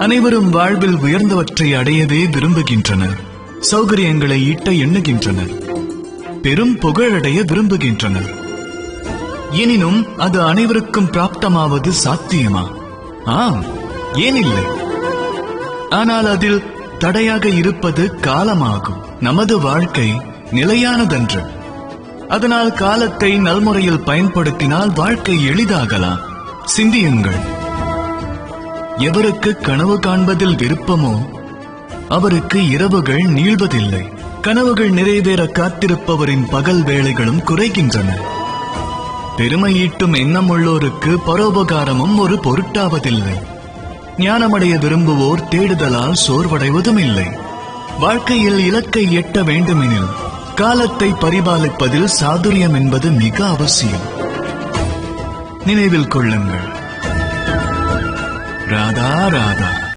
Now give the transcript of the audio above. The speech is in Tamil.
அனைவரும் வாழ்வில் உயர்ந்தவற்றை அடையவே விரும்புகின்றனர். சௌகரியங்களை ஈட்ட எண்ணுகின்றனர். பெரும் புகழடைய விரும்புகின்றனர். எனினும் அது அனைவருக்கும் பிராப்தமாவது சாத்தியமா? ஆம் ஏனில்லை ஆனால் அதில் தடையாக இருப்பது காலமாகும். நமது வாழ்க்கை நிலையானதன்று. அதனால் காலத்தை நல்முறையில் பயன்படுத்தினால் வாழ்க்கை எளிதாகலாம். சிந்தியுங்கள். எவருக்கு கனவு காண்பதில் விருப்பமோ அவருக்கு இரவுகள் நீள்வதில்லை. கனவுகள் நிறைவேற காத்திருப்பவரின் பகல் வேலைகளும் குறைகின்றன. பெருமை ஈட்டும் எண்ணமுள்ளோருக்கு பரோபகாரமும் ஒரு பொருட்டாவதில்லை. ஞானமடைய விரும்புவோர் தேடுதலால் சோர்வடைவதும் இல்லை வாழ்க்கையில் இலக்கை எட்ட வேண்டுமெனில் காலத்தை பரிபாலிப்பதில் சாதுரியம் என்பது மிக அவசியம். நினைவில் கொள்ளுங்கள். राधा राधा